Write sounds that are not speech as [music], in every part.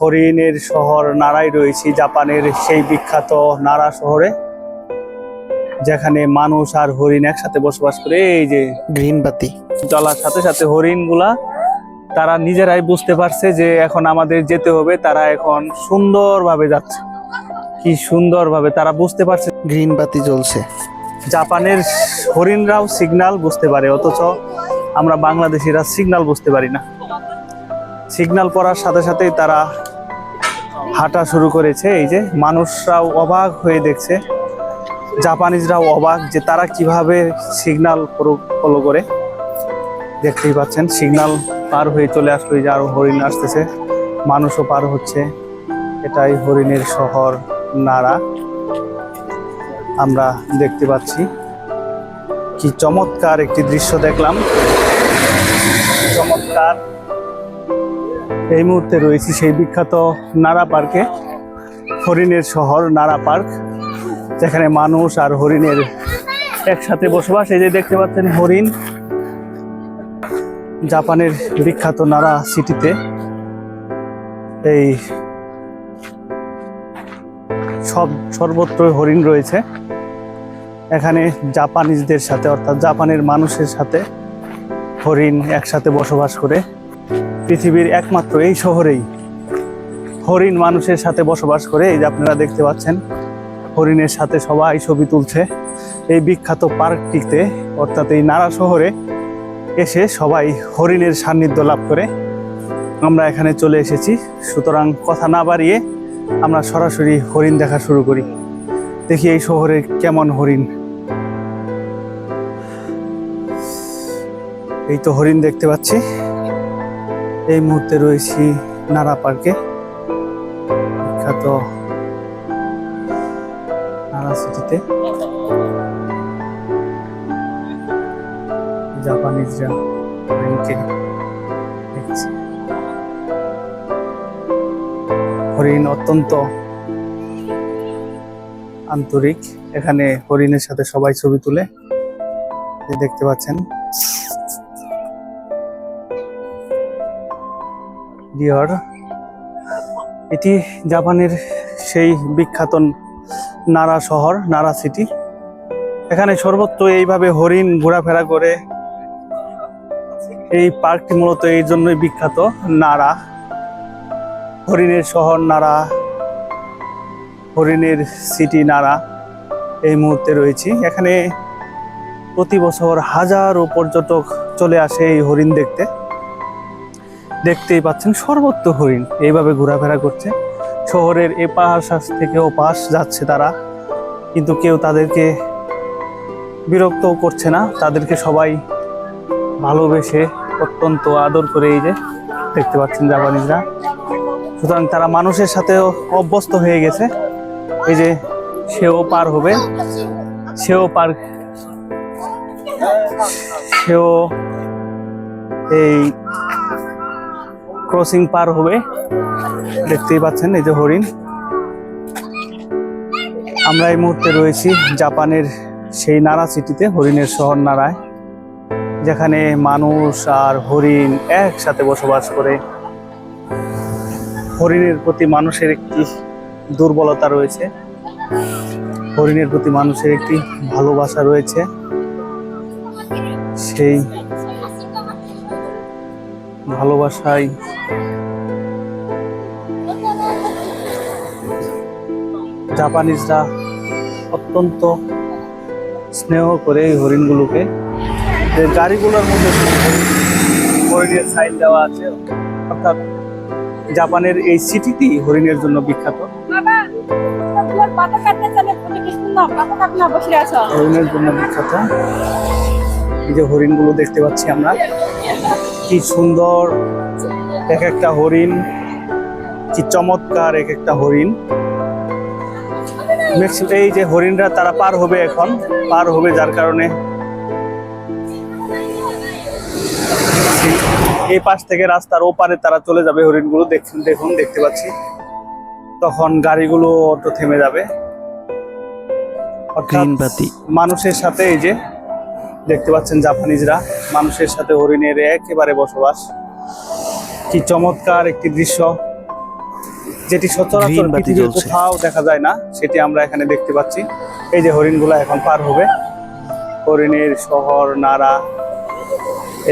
হরিণের শহর নারায় রয়েছি জাপানের সেই বিখ্যাত নারা শহরে যেখানে মানুষ আর হরিণ একসাথে বসবাস করে এই যে গ্রিন বাতি চলার সাথে সাথে হরিণগুলা তারা নিজেরাই বুঝতে পারছে যে এখন আমাদের যেতে হবে তারা এখন সুন্দরভাবে যাচ্ছে। কি সুন্দরভাবে তারা বুঝতে পারছে। গ্রিন বাতি জ্বলছে। জাপানের হরিণরাও সিগনাল বুঝতে পারে অথচ আমরা বাংলাদেশিরা সিগনাল বুঝতে পারি না। সিগনাল পড়ার সাথে সাথেই তারা হাঁটা শুরু করেছে। এই যে মানুষরাও অবাক হয়ে দেখছে। জাপানিজরাও অবাক যে তারা কীভাবে সিগনাল ফলো করে। দেখতেই পাচ্ছেন, সিগনাল পার হয়ে চলে আসলো যে আরও হরিণ আসতেছে। মানুষও পার হচ্ছে। এটাই হরিণের শহর, নাড়া। আমরা দেখতে পাচ্ছি। কি চমৎকার একটি দৃশ্য দেখলাম। চমৎকার এই মুহূর্তে রয়েছি সেই বিখ্যাত নারা পার্কে, হরিণের শহর নারা পার্ক, যেখানে মানুষ আর হরিণের একসাথে বসবাস। এই যে দেখতে পাচ্ছেন হরিণ, জাপানের বিখ্যাত নারা সিটিতে। এই সব, সর্বত্র হরিণ রয়েছে। এখানে জাপানিজদের সাথে, অর্থাৎ জাপানের মানুষের সাথে হরিণ একসাথে বসবাস করে। পৃথিবীর একমাত্র এই শহরেই হরিণ মানুষের সাথে বসবাস করে। এই যে আপনারা দেখতে পাচ্ছেন, হরিণের সাথে সবাই ছবি তুলছে। এই বিখ্যাত পার্কটিতে, অর্থাৎ এই নারা শহরে এসে সবাই হরিণের সান্নিধ্য লাভ করে। আমরা এখানে চলে এসেছি। সুতরাং কথা না বাড়িয়ে আমরা সরাসরি হরিণ দেখা শুরু করি। দেখি এই শহরে কেমন হরিণ। এই তো হরিণ দেখতে পাচ্ছি। এই মুহূর্তে রয়েছি নারা পার্কে। বিখ্যাত নারা সিটিতে। জাপানিজরা হরিণকে দেখছি। হরিণ অত্যন্ত আন্তরিক। এখানে হরিণের সাথে সবাই ছবি তুলে। দেখতে পাচ্ছেন। ডিয়ার এটি জাপানের সেই বিখ্যাত নারা শহর, নারা সিটি এখানে সর্বত্র এইভাবে হরিণ ঘোরাফেরা করে। এই পার্কটি মূলত এই জন্যই বিখ্যাত, নারা। হরিণের শহর নারা। হরিণের সিটি নারা। এই মুহূর্তে রয়েছি। এখানে প্রতি বছর হাজারো পর্যটক চলে আসে এই হরিণ দেখতে। দেখতেই পাচ্ছেন সর্বত্র হরিণ। এইভাবে ঘোরাফেরা করছে। শহরের এ পাশ থেকে ও পাশ যাচ্ছে তারা। কিন্তু কেউ তাদেরকে বিরক্ত করছে না। তাদেরকে সবাই ভালোবেসে অত্যন্ত আদর করে এই যে দেখতে পাচ্ছেন জাপানিজরা। সুতরাং তারা মানুষের সাথেও অভ্যস্ত হয়ে গেছে। এই যে সেও পার হবে। সেও পার সেও এই ক্রসিং পার হবে। দেখতেই পাচ্ছেন, এই যে হরিণ। আমরা এই মুহূর্তে রয়েছি জাপানের সেই নারা সিটিতে, হরিণের শহর নারায়, যেখানে মানুষ আর হরিণ একসাথে বসবাস করে। হরিণের প্রতি মানুষের একটি দুর্বলতা রয়েছে। হরিণের প্রতি মানুষের একটি ভালোবাসা রয়েছে। সেই ভালোবাসায় জাপানিজরা অত্যন্ত স্নেহ করে এই হরিণগুলোকে। গাড়িগুলোর মধ্যে হরিণের সাইড দেওয়া আছে অর্থাৎ জাপানের এই সিটিটি হরিণের জন্য বিখ্যাত। হরিণের জন্য বিখ্যাত। এই যে হরিণগুলো দেখতে পাচ্ছি আমরা। কি সুন্দর এক একটা হরিণ কি চমৎকার এক একটা হরিণ। এই যে হরিণরা তারা পার হবে এখন পার হবে যার কারণে এই পাশ থেকে রাস্তার ওপারে তারা চলে যাবে হরিণগুলো দেখুন দেখুন দেখতে পাচ্ছি। তখন গাড়িগুলো অটো থেমে যাবে। মানুষের সাথে এই যে দেখতে পাচ্ছেন জাপানিজরা মানুষের সাথে হরিণের একেবারে বসবাস। কি চমৎকার একটি দৃশ্য। যেটি সচরাচর পৃথিবীর কোথাও দেখা যায় না সেটি আমরা এখানে দেখতে পাচ্ছি। এই যে হরিণগুলো এখন পার হবে। হরিণের শহর নাড়া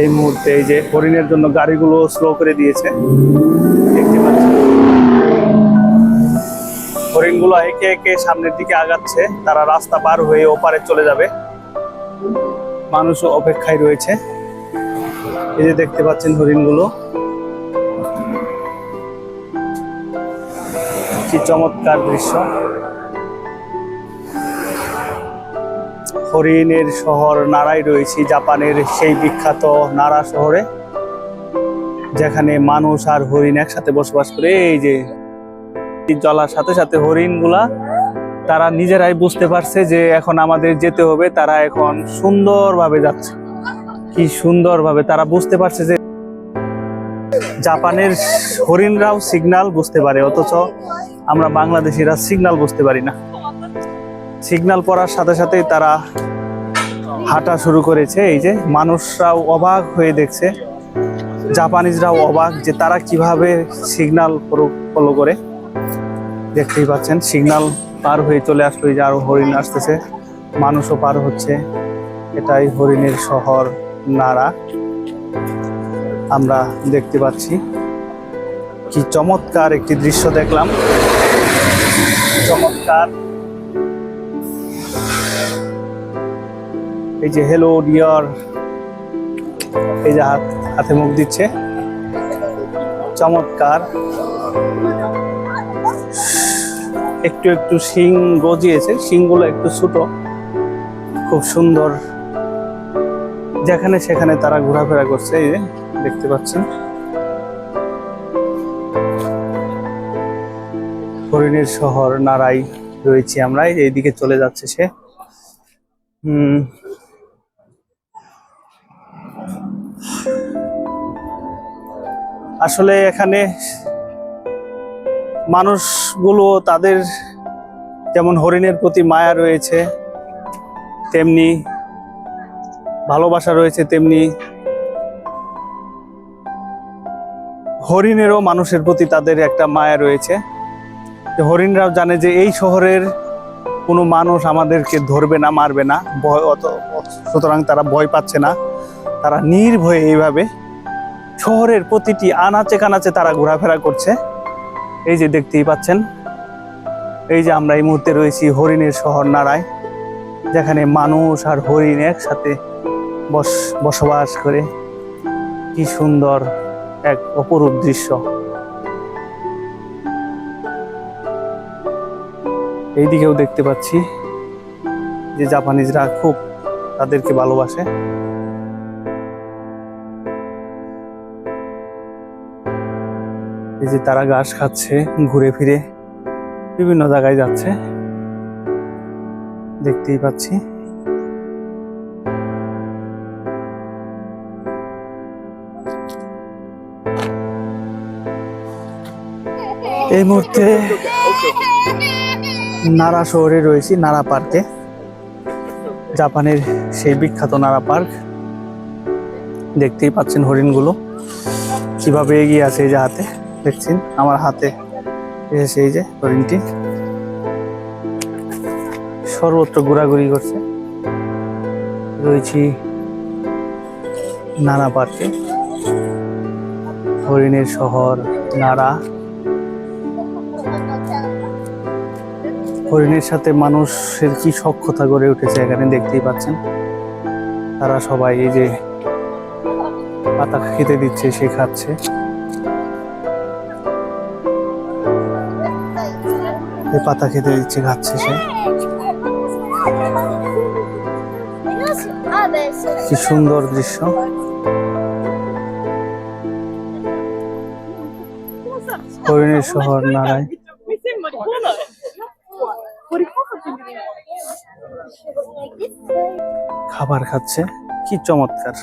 এই মুহূর্তে এই যে হরিণের জন্য গাড়িগুলো স্লো করে দিয়েছে। দেখতে পাচ্ছি। হরিণগুলো একে একে সামনের দিকে আগাচ্ছে। তারা রাস্তা পার হয়ে ওপারে চলে যাবে। মানুষও অপেক্ষায় রয়েছে। এই যে দেখতে পাচ্ছেন হরিণগুলো। কি চমৎকার দৃশ্য। হরিণের শহর নারাই রয়েছে, জাপানের সেই বিখ্যাত নারা শহরে, যেখানে মানুষ আর হরিণ একসাথে বসবাস করে। এই যে জলার সাথে সাথে হরিণগুলা, তারা নিজেরাই বুঝতে পারছে যে এখন আমাদের যেতে হবে, তারা এখন সুন্দরভাবে যাচ্ছে। কি সুন্দরভাবে তারা বুঝতে পারছে যে জাপানের হরিণরাও সিগন্যাল বুঝতে পারে, অথচ আমরা বাংলাদেশিরা সিগনাল বুঝতে পারি না। সিগনাল পড়ার সাথে সাথেই তারা হাঁটা শুরু করেছে। এই যে মানুষরাও অবাক হয়ে দেখছে, জাপানিজরাও অবাক যে তারা কীভাবে সিগনাল ফলো করে। দেখতেই পাচ্ছেন সিগনাল পার হয়ে চলে আসলো যে আরও হরিণ আসতেছে। মানুষও পার হচ্ছে। এটাই হরিণের শহর নাড়া আমরা দেখতে পাচ্ছি। কি চমৎকার একটি দৃশ্য দেখলাম। চমৎকার। এই যে হেলো ডিয়ার এই যে হাত, হাতে মুখ দিচ্ছে। চমৎকার। একটু একটু শিং গজিয়েছে, শিংগুলো একটু ছোট। খুব সুন্দর। যেখানে সেখানে তারা ঘোরাফেরা করছে, এই যে দেখতে পাচ্ছেন। হরিণের শহর, নারাই রয়েছি আমরা। এইদিকে চলে যাচ্ছে সে। হুম। আসলে এখানে মানুষগুলো তাদের যেমন হরিণের প্রতি মায়া রয়েছে, তেমনি ভালোবাসা রয়েছে, তেমনি হরিণেরও মানুষের প্রতি তাদের একটা মায়া রয়েছে। হরিণরাও জানে যে এই শহরের কোনো মানুষ আমাদেরকে ধরবে না, মারবে না, ভয় অত, সুতরাং তারা ভয় পাচ্ছে না। তারা নির্ভয়ে এইভাবে শহরের প্রতিটি আনাচে কানাচে তারা ঘোরাফেরা করছে। এই যে দেখতেই পাচ্ছেন, এই যে আমরা এই মুহূর্তে রয়েছি হরিণের শহর নাড়ায় যেখানে মানুষ আর হরিণ একসাথে বস, বসবাস করে। কি সুন্দর এক অপরূপ দৃশ্য। এইদিকেও দেখতে পাচ্ছি যে জাপানিজরা খুব তাদেরকে ভালোবাসে। এই যে তারা ঘাস খাচ্ছে, ঘুরে ফিরে বিভিন্ন জায়গায় যাচ্ছে। দেখতেই পাচ্ছি। এই মুহূর্তে নারা শহরে রয়েছি, নারা পার্কে জাপানের সেই বিখ্যাত নারা পার্ক। দেখতেই পাচ্ছেন হরিণগুলো। কীভাবে এগিয়ে আছে এই যে হাতে, দেখছেন? আমার হাতে এসেছে এই যে হরিণটি। সর্বত্র ঘোরাঘুরি করছে। রয়েছি নানা পার্কে। হরিণের শহর, নারা। হরিণের সাথে মানুষের কি সক্ষতা গড়ে উঠেছে এখানে দেখতেই পাচ্ছেন? তারা সবাই এই যে পাতা খেতে দিচ্ছে, সে খাচ্ছে। পাতা খেতে দিচ্ছে, খাচ্ছে সে। কি সুন্দর দৃশ্য। হরিণের শহর নারায় খাবার খাচ্ছে। কি চমৎকার।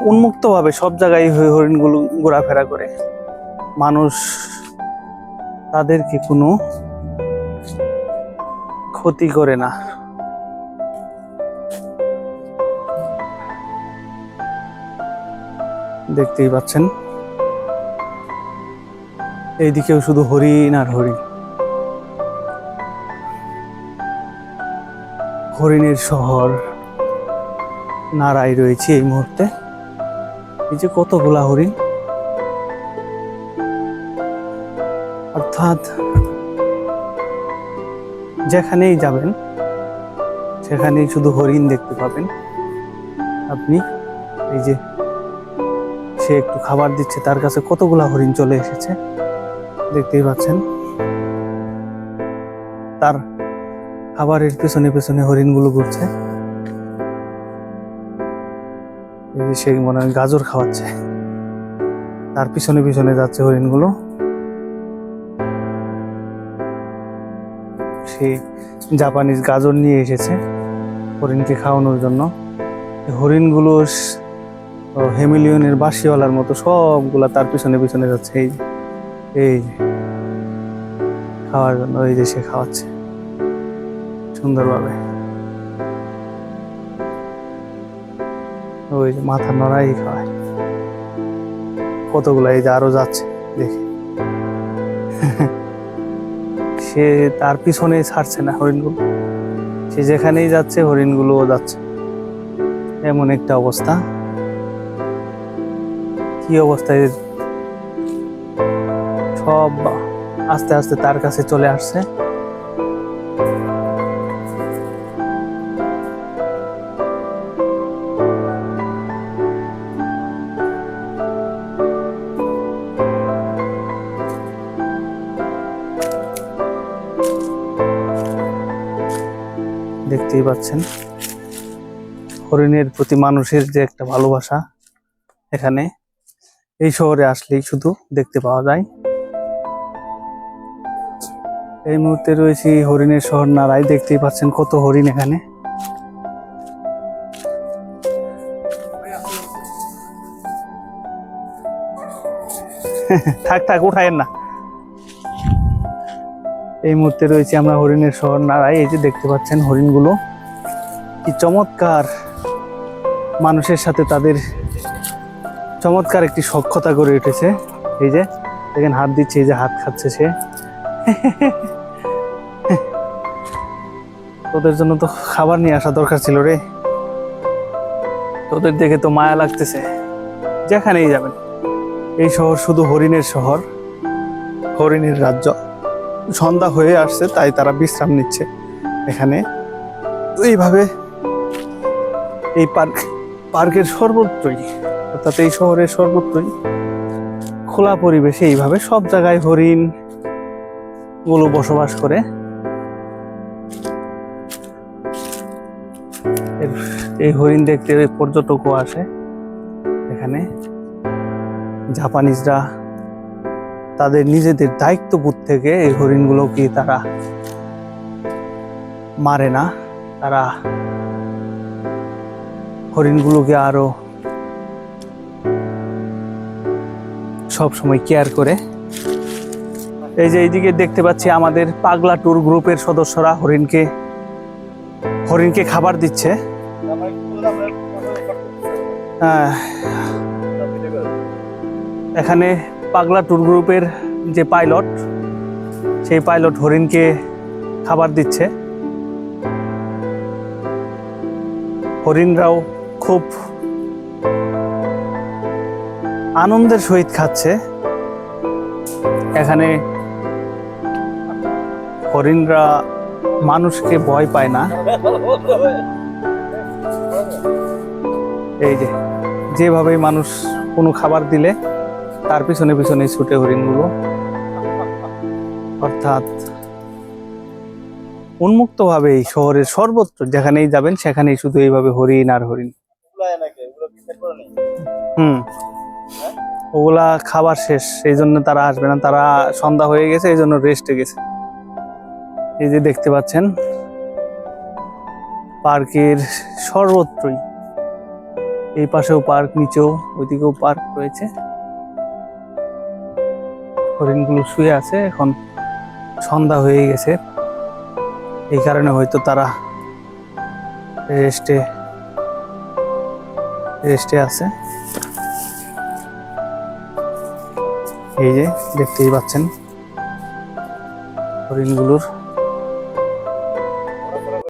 উন্মুক্ত ভাবে সব জায়গায় হরিণগুলো ঘোরাফেরা করে। মানুষ তাদেরকে কোনো ক্ষতি করে না। দেখতেই পাচ্ছেন। এইদিকেও শুধু হরিণ আর হরিণ। হরিণের শহর নাড়াই রয়েছে এই মুহূর্তে। এই যে কতগুলা হরিণ। অর্থাৎ যেখানেই যাবেন, সেখানেই শুধু হরিণ দেখতে পাবেন। আপনি এই যে সে একটু খাবার দিচ্ছে, তার কাছে কতগুলা হরিণ চলে এসেছে, দেখতেই পাচ্ছেন। তার খাবারের পেছনে পেছনে হরিণগুলো ঘুরছে। সে মনে হয় গাজর খাওয়াচ্ছে। তার পিছনে পিছনে যাচ্ছে হরিণগুলো। সে জাপানিজ গাজর নিয়ে এসেছে হরিণকে খাওয়ানোর জন্য। হরিণগুলো হেমিলিয়নের বাঁশিওয়ালার মতো সবগুলা তার পিছনে পিছনে যাচ্ছে। এই এই খাওয়ার জন্য এই যে সে খাওয়াচ্ছে। সুন্দরভাবে। ওই যে মাথা নড়াই খাওয়ায় কতগুলো এই যে আরও যাচ্ছে, দেখি। সে তার পিছনে ছাড়ছে না হরিণগুলো। সে যেখানেই যাচ্ছে, হরিণগুলোও যাচ্ছে। এমন একটা অবস্থা। কি অবস্থায় সব আস্তে আস্তে তার কাছে চলে আসছে। দেখতেই পাচ্ছেন। হরিণের প্রতি মানুষের যে একটা ভালোবাসা এখানে, এই শহরে আসলেই শুধু দেখতে পাওয়া যায়। এই মুহূর্তে রয়েছি হরিণের শহর নারাই দেখতেই পাচ্ছেন কত হরিণ এখানে। [laughs] থাক থাক, উঠায়েন না। এই মুহূর্তে রয়েছি আমরা হরিণের শহর নারাই এই যে দেখতে পাচ্ছেন হরিণগুলো। কি চমৎকার মানুষের সাথে তাদের চমৎকার একটি সক্ষতা গড়ে উঠেছে। এই যে, দেখেন হাত দিচ্ছে, এই যে হাত খাচ্ছে সে। তোদের জন্য তো খাবার নিয়ে আসা দরকার ছিল রে। তোদের দেখে তো মায়া লাগতেছে। যেখানেই যাবেন। এই শহর শুধু হরিণের শহর, হরিণের রাজ্য। সন্ধ্যা হয়ে আসছে, তাই তারা বিশ্রাম নিচ্ছে এখানে। তো এইভাবে এই পার্ক পার্কের সর্বত্রই, অর্থাৎ এই শহরের সর্বত্রই খোলা পরিবেশে এইভাবে সব জায়গায় হরিণগুলো বসবাস করে। এই হরিণ দেখতে পর্যটকও আসে এখানে। জাপানিজরা তাদের নিজেদের দায়িত্ববোধ থেকে এই হরিণগুলোকে তারা মারে না? তারা হরিণগুলোকে আরও সব সময় কেয়ার করে। এই যে এইদিকে দেখতে পাচ্ছি আমাদের পাগলা ট্যুর গ্রুপের সদস্যরা হরিণকে হরিণকে খাবার দিচ্ছে। এখানে পাগলা ট্যুর গ্রুপের যে পাইলট সেই পাইলট হরিণকে খাবার দিচ্ছে। হরিণরাও খুব আনন্দের সহিত খাচ্ছে। এখানে হরিণরা মানুষকে ভয় পায় না। এই যে যেভাবে মানুষ কোনো খাবার দিলে তার পিছনে পিছনে ছুটে হরিণগুলো। অর্থাৎ উন্মুক্ত ভাবে এই শহরের সর্বত্র যেখানেই যাবেন সেখানেই শুধু এইভাবে হরিণ আর হরিণ। হুম। ওগুলা খাবার শেষ এই জন্য তারা আসবে না। তারা সন্ধ্যা হয়ে গেছে এই জন্য রেস্টে গেছে। এই যে দেখতে পাচ্ছেন পার্কের সর্বত্রই। এই পাশেও পার্ক নিচেও ওইদিকেও পার্ক রয়েছে। হরিণগুলো শুয়ে আছে, এখন সন্ধ্যা হয়ে গেছে। এই কারণে হয়তো তারা রেস্টে রেস্টে আছে। এই যে দেখতেই পাচ্ছেন হরিণগুলোর